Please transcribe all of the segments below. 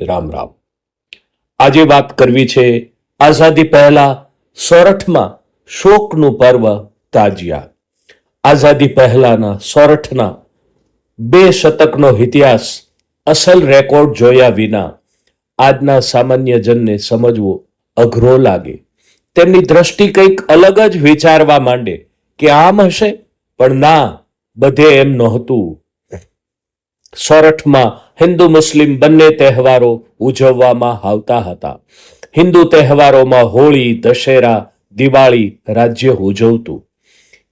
રામ રામ. આજે વાત કરવી છે આઝાદી પહેલા સોરઠમાં શોકનું પર્વ તાજિયા. આઝાદી પહેલાના સોરઠના બે શતકનો ઇતિહાસ અસલ રેકોર્ડ જોયા વિના આજના સામાન્ય જનને સમજવો અઘરો લાગે. તેમની દ્રષ્ટિ કંઈક અલગ જ વિચારવા માંડે કે આમ હશે? પણ ના, બધે એમ નહોતું. સોરઠમાં હિન્દુ મુસ્લિમ બંને તહેવારો ઉજવવામાં આવતા હતા. હિન્દુ તહેવારોમાં હોળી, દશેરા, દિવાળી રાજ્ય ઉજવતું.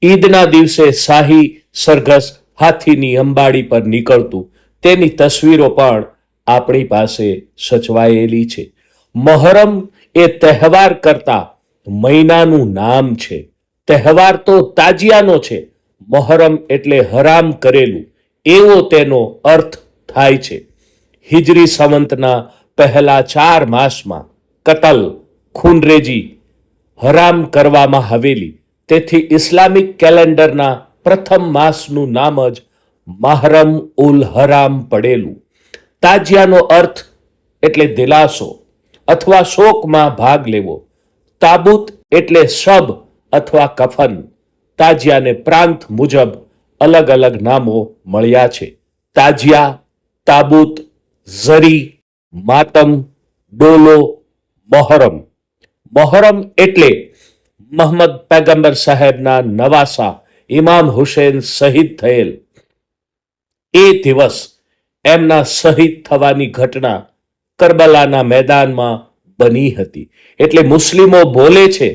ઈદના દિવસે શાહી સરઘસ હાથીની અંબાડી પર નીકળતું. તેની તસવીરો પણ આપણી પાસે સચવાયેલી છે. મહરમ એ તહેવાર કરતા મહિનાનું નામ છે. તહેવાર તો તાજિયાનો છે. મહરમ એટલે હરામ કરેલું. એવો તેનો અર્થ થાય છે. હિજરી સંવંતના પહેલા ચાર માસમાં કતલ, ખૂનરેજી, હરામ કરવામાં આવેલી તેથી ઇસ્લામિક કેલેન્ડરના પ્રથમ માસનું નામ જ માહરમ ઉલ હરામ પડેલું. તાજિયાનો અર્થ એટલે દિલાસો અથવા શોકમાં ભાગ લેવો. તાબૂત એટલે શબ અથવા કફન. તાજિયાને પ્રાંત મુજબ અલગ અલગ નામો મળ્યા છે. તાજિયા, તાબૂત, ઝરી, માતમ, ડોલો, મોહરમ. મોહરમ એટલે મોહમ્મદ પૈગંબર સાહેબના નવાસા ઇમામ હુસેન શહીદ થયેલ. એ દિવસ એમના શહીદ થવાની ઘટના કરબલાના મેદાનમાં બની હતી. એટલે મુસ્લિમો બોલે છે,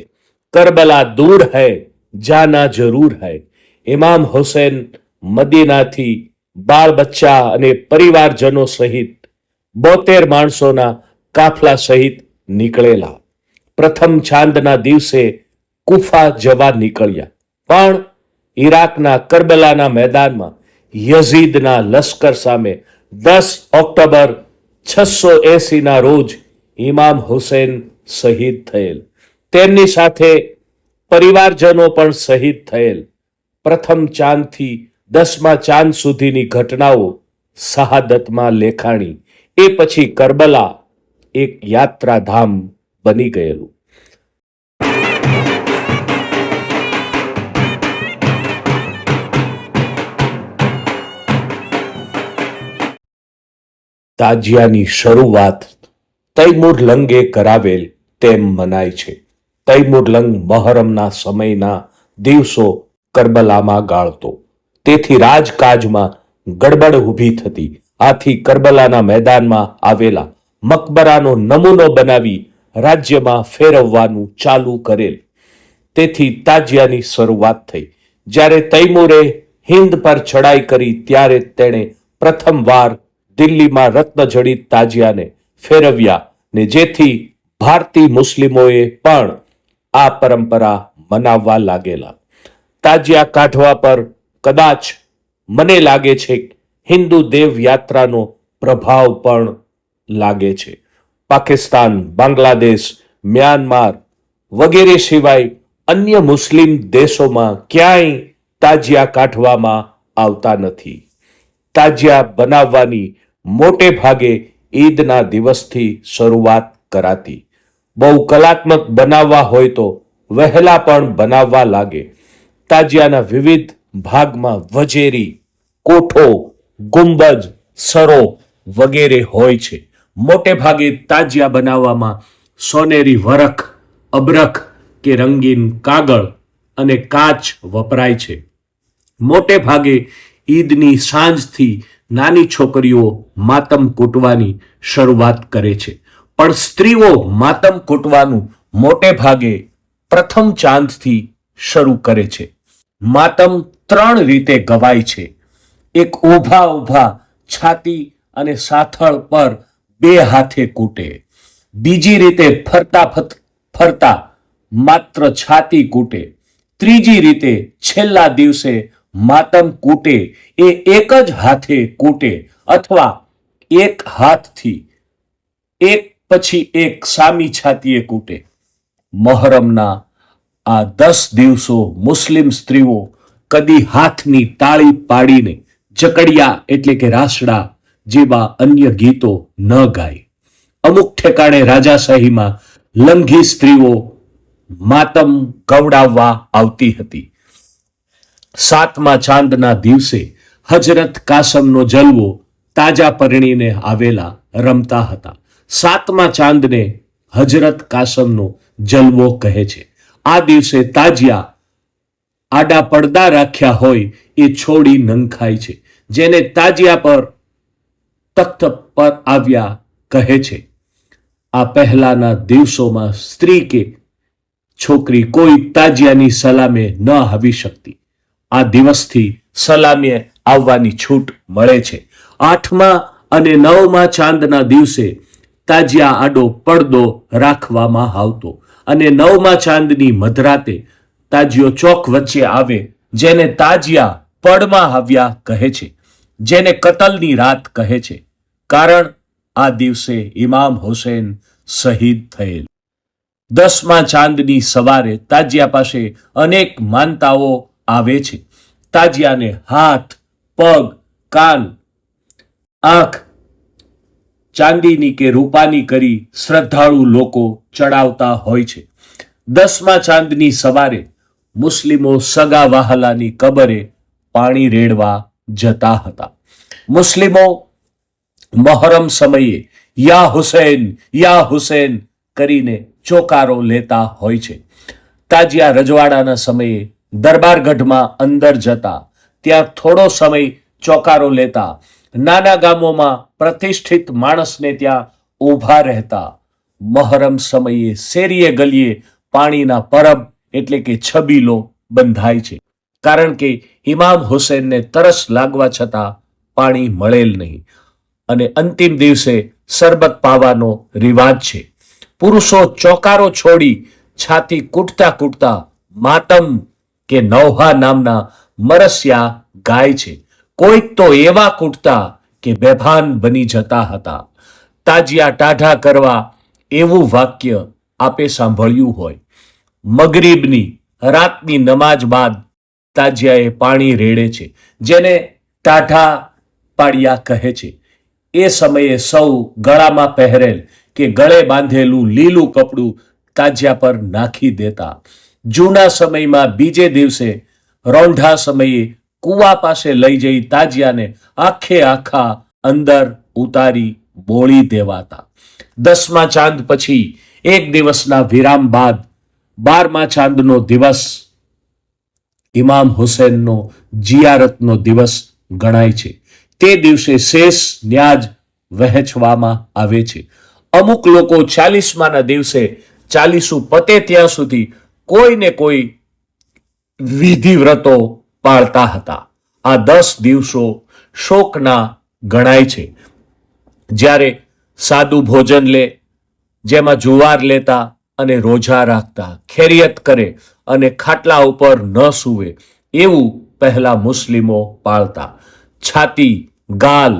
કરબલા દૂર હૈ, જાના જરૂર હૈ. ઇમામ હુસેન મદીનાથી બાળ બચ્ચા અને પરિવારજનો સહિત બોતેર માણસોના કાફલા સહિત નીકળેલા. પ્રથમ ચાંદના દિવસે કુફા જવા નીકળ્યા. પણ ઈરાકના કરબલાના મેદાનમાં યઝીદના લશ્કર સામે દસ ઓક્ટોબર છસો એસીના રોજ ઇમામ હુસેન શહીદ થયેલ. તેમની સાથે પરિવારજનો પણ શહીદ થયેલ. પ્રથમ ચાંદથી દસમા ચાંદ સુધીની ઘટનાઓ શહાદતમાં લેખાણી. એ પછી કરબલા એક યાત્રાધામ બની ગયેલું. તાજિયાની શરૂઆત તૈમુર લંગે કરાવેલ તેમ મનાય છે. તૈમુર લંગ મહરમના સમયના દિવસો કરબલામાં ગાળતો. તેથી રાજકાજમાં ગડબડ ઊભી થતી. આથી કરબલાના મેદાનમાં આવેલા મકબરાનો નમૂનો બનાવી રાજ્યમાં ફેરવવાનું ચાલુ કરેલ. તેથી તાજિયાની શરૂઆત થઈ. જ્યારે તૈમુરે હિન્દ પર ચડાઈ કરી ત્યારે તેણે પ્રથમવાર દિલ્હીમાં રત્નજડિત તાજિયાને ફેરવ્યા ને જેથી ભારતીય મુસ્લિમોએ પણ આ પરંપરા મનાવવા લાગેલા. તાજિયા કાઢવા પર કદાચ મને લાગે છે હિન્દુ દેવ યાત્રાનો પ્રભાવ પણ લાગે છે. પાકિસ્તાન, બાંગ્લાદેશ, મ્યાનમાર વગેરે સિવાય અન્ય મુસ્લિમ દેશોમાં ક્યાંય તાજિયા કાઢવામાં આવતા નથી. તાજિયા બનાવવાની મોટે ભાગે ઈદના દિવસથી શરૂઆત કરાતી. બહુ કલાત્મક બનાવવા હોય તો વહેલા પણ બનાવવા લાગે. તાજિયાના વિવિધ ભાગમાં વજેરી, કોઠો, ગુંબજ, સરો વગેરે હોય છે. મોટે ભાગે તાજિયા બનાવવામાં સોનેરી વરખ, અબરખ કે રંગીન કાગળ અને કાચ વપરાય છે. મોટે ભાગે ઈદની સાંજથી નાની છોકરીઓ માતમ કૂટવાની શરૂઆત કરે છે. પણ સ્ત્રીઓ માતમ કૂટવાનું મોટે ભાગે પ્રથમ ચાંદથી શરૂ કરે છે. માતમ ત્રણ રીતે ગવાય છે. એક ઊભા ઊભા છાતી અને સાથળ પર બે હાથે કૂટે. બીજી રીતે ફરતા ફરતા માત્ર છાતી કૂટે. ત્રીજી રીતે છેલ્લા દિવસે માતમ કૂટે એ એક જ હાથે કૂટે અથવા એક હાથથી એક પછી એક સામી છાતીએ કૂટે. મહરમના આ દસ દિવસો મુસ્લિમ સ્ત્રીઓ કદી હાથની તાળી પાડીને જકડિયા એટલે કે રાસડા જેવા અન્ય ગીતો ન ગાય. અમુક ઠેકાણે રાજાશાહીમાં લંઘી સ્ત્રીઓ માતમ ગવડાવવા આવતી હતી. સાતમા ચાંદના દિવસે હજરત કાસમનો જલવો તાજા પરણીને આવેલા રમતા હતા. સાતમા ચાંદને હજરત કાસમનો જલવો કહે છે. આ દિવસે તાજિયા આડા પડદા રાખ્યા હોય એ છોડી નંખાય છે, જેને તાજિયા પર તખ્ત પર આવ્યા કહે છે. આ પહેલાના દિવસોમાં સ્ત્રી કે છોકરી કોઈ તાજિયાની સલામે ન આવી શકતી. આ દિવસથી સલામે આવવાની છૂટ મળે છે. આઠમા અને નવમા ચાંદના દિવસે તાજિયા આડો પડદો રાખવામાં આવતો. અને નવમા ચાંદની મધરાતે તાજિયો ચોક વચ્ચે આવે, જેને તાજિયા પડમાં આવ્યા કહે છે, જેને કતલની રાત કહે છે. કારણ આ દિવસે ઇમામ હુસેન શહીદ થયેલ. દસમા ચાંદની સવારે તાજિયા પાસે અનેક માનતાઓ આવે છે. તાજિયાને હાથ, પગ, કાન, આંખ ચાંદીની કે રૂપાની કરી શ્રદ્ધાળુ લોકો ચડાવતા હોય છે. દસમા ચાંદની સવારે મુસ્લિમો સગા વહાલાની કબરે પાણી રેડવા જતા હતા. મુસ્લિમો મહરમ સમયે યા હુસૈન યા હુસૈન કરીને ચોકારો લેતા હોય છે. તાજિયા રજવાડાના સમયે દરબારગઢમાં અંદર જતા, ત્યાં થોડો સમય ચોકારો લેતા નાના ગામોમાં પ્રતિષ્ઠિત માણસને ત્યાં ઊભા રહેતા મહરમ સમયે શેરીએ ગલીએ પાણીના પરબ એટલે કે છબીલો બંધાય છે. કારણ કે ઇમામ હુસેનને તરસ લાગવા છતાં પાણી મળેલ નહીં અને અંતિમ દિવસે શરબત પાવાનો રિવાજ છે. પુરુષો ચોકારો છોડી છાતી કૂટતા કૂટતા માતમ કે નૌહા નામના મરસિયા ગાય છે. કોઈક તો એવા કૂટતા કે બેભાન બની જતા હતા. તાજિયા ટાઢા કરવા એવું વાક્ય આપે સાંભળ્યું હોય. મગરીબની રાતની નમાજ બાદ તાજિયાએ પાણી રેડે છે, જેને ટાઢા પાડિયા કહે છે. એ સમયે સૌ ગળામાં પહેરેલ કે ગળે બાંધેલું લીલું કપડું તાજિયા પર નાખી દેતા. જૂના સમયમાં બીજે દિવસે રોંઢા સમયે કુવા પાસે લઈ જઈ તાજિયાને આખે આખા અંદર ઉતારી બોળી દેવાતા. દસમા ચાંદ પછી એક દિવસના વિરામ બાદ બારમા ચાંદનો દિવસ, ઇમામ હુસેનનો જિયારતનો દિવસ ગણાય છે. તે દિવસે શેષ ન્યાજ વહેંચવામાં આવે છે. અમુક લોકો ચાલીસમાના દિવસે ચાલીસું પતે ત્યાં સુધી કોઈને કોઈ વિધિ વ્રતો પાળતા હતા. આ દસ દિવસો શોકના ગણાય છે. જ્યારે સાદું ભોજન લે, જેમાં જુવાર લેતા અને રોજા રાખતા, ખેરિયત કરે અને ખાટલા ઉપર ન સૂવે, એવું પહેલા મુસ્લિમો પાળતા. છાતી, ગાલ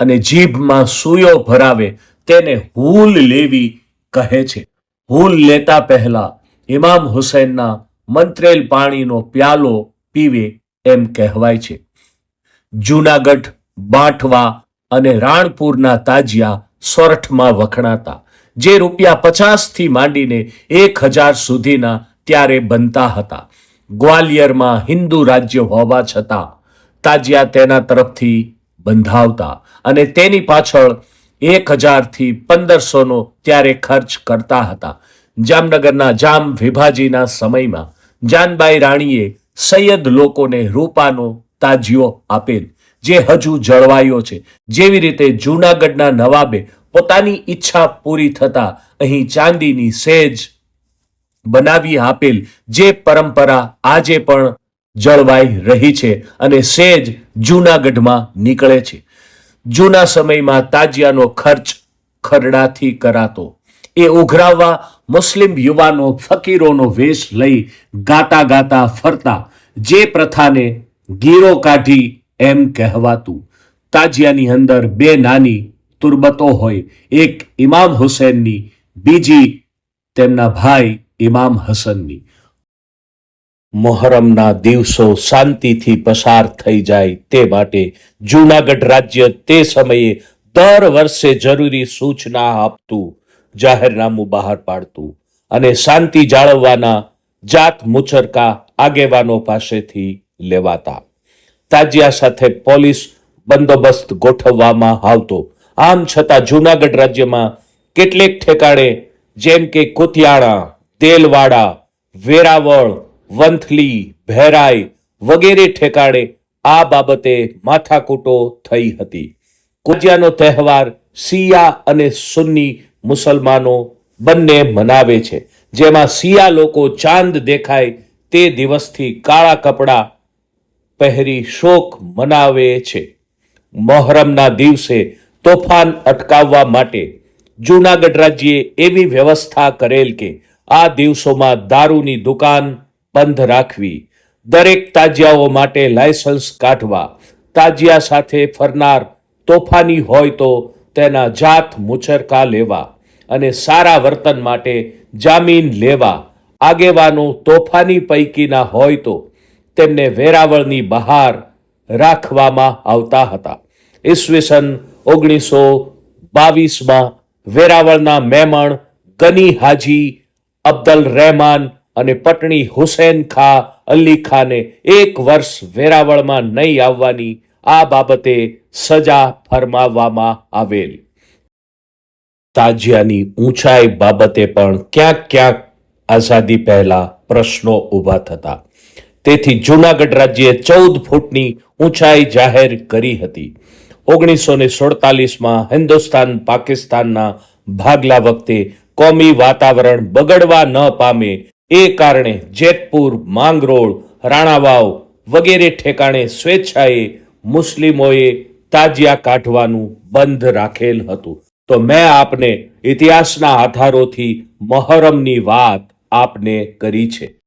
અને જીભમાં સૂયો ભરાવે તેને હૂલ લેવી કહે છે. હૂલ લેતા પહેલા ઇમામ હુસૈનના મંત્રેલ પાણીનો પ્યાલો પીવે એમ કહેવાય છે. જૂનાગઢ, બાંઠવા અને રાણપુરના તાજિયા સોરઠમાં વખણાતા, જે રૂપિયા પચાસથી માંડીને એક હજાર સુધીના ત્યારે બનતા હતા. ગ્વાલિયરમાં હિન્દુ રાજ્ય હોવા છતાં તાજિયા તેના તરફથી બંધાવતા અને તેની પાછળ એક હજારથી પંદરસોનો ત્યારે ખર્ચ કરતા હતા. જામનગરના જામ વિભાજીના સમયમાં જાનબાઈ રાણીએ સૈયદ લોકોને રૂપાનો તાજિયો આપેલ, જે હજુ જળવાયો છે. જેવી રીતે જૂનાગઢના નવાબે પોતાની ઈચ્છા પૂરી થતા અહીં ચાંદીની સેજ બનાવી આપેલ, જે પરંપરા આજે પણ જળવાઈ રહી છે અને સેજ જૂનાગઢમાં નીકળે છે. જૂના સમયમાં તાજિયાનો ખર્ચ ખરડાથી કરાતો એ ઉઘરાવવા મુસ્લિમ યુવાનો ફકીરોનો વેશ લઈ ગાતા ગાતા ફરતા. જે પ્રથાને ગીરો કાઢી એમ કહેવાતું. તાજિયાની અંદર બે નાની તુરબતો હોય. એક ઇમામ હુસેનની, બીજી તેમના ભાઈ ઇમામ હસનની. મોહરમના દિવસો શાંતિથી પસાર થઈ જાય તે માટે જૂનાગઢ રાજ્ય તે સમયે દર વર્ષે જરૂરી સૂચના આપતું. જાહેરનામું બહાર પાડતું અને શાંતિ જાળવવાના જાત મુચરકા આગેવાનો પાસેથી લેવાતા. તાજિયા સાથે પોલીસ બંદોબસ્ત ગોઠવવામાં આવતો. આમ છતાં જૂનાગઢ રાજ્યમાં કેટલેક ઠેકાણે જેમ કે કુતિયાણા, તેલવાડા, વેરાવળ, વંથલી, ભેરાઈ વગેરે ઠેકાણે આ બાબતે માથાકૂટો થઈ હતી. કુજિયાનો તહેવાર શિયા અને સુન્ની મુસલમાનો બંને મનાવે છે. જેમાં શિયા લોકો ચાંદ દેખાય તે દિવસથી કાળા કપડાં પહેરી શોક મનાવે છે. મહોરમના દિવસે તોફાન અટકાવવા માટે જૂનાગઢ રાજ્યે એવી વ્યવસ્થા કરેલ કે આ દિવસોમાં દારૂની દુકાન બંધ રાખવી, દરેક તાજિયાઓ માટે લાયસન્સ કાઢવા, તાજિયા સાથે ફરનાર તોફાની હોય તો તેના જાત મુચરકા લેવા અને સારા વર્તન માટે જામીન લેવા. આગેવાનો તોફાની પૈકીના હોય તો તેમને વેરાવળની બહાર રાખવામાં આવતા હતા. ઈસવીસન ઓગણીસો બાવીસમાં વેરાવળના મેમણ ગની હાજી, અબ્દલ રહેમાન અને પટણી હુસેન ખા અલી ખાને એક વર્ષ વેરાવળમાં નહીં આવવાની આ બાબતે સજા ફરમાવવામાં આવેલ. તાજિયાની ઊંચાઈ બાબતે પણ ક્યાંક ક્યાંક આઝાદી પહેલા પ્રશ્નો ઊભા થતા. તેથી જૂનાગઢ રાજ્યે ચૌદ ફૂટની ઊંચાઈ જાહેર કરી હતી. ઓગણીસો ને સુડતાલીસમાં હિન્દુસ્તાન પાકિસ્તાનના ભાગલા વખતે કોમી વાતાવરણ બગડવા ન પામે એ કારણે જેતપુર, માંગરોળ, રાણાવાવ વગેરે ઠેકાણે સ્વેચ્છાએ મુસ્લિમોએ તાજિયા કાઢવાનું બંધ રાખેલ હતું. તો મેં આપને ઇતિહાસના આધારોથી મહરમની વાત આપને કરી છે.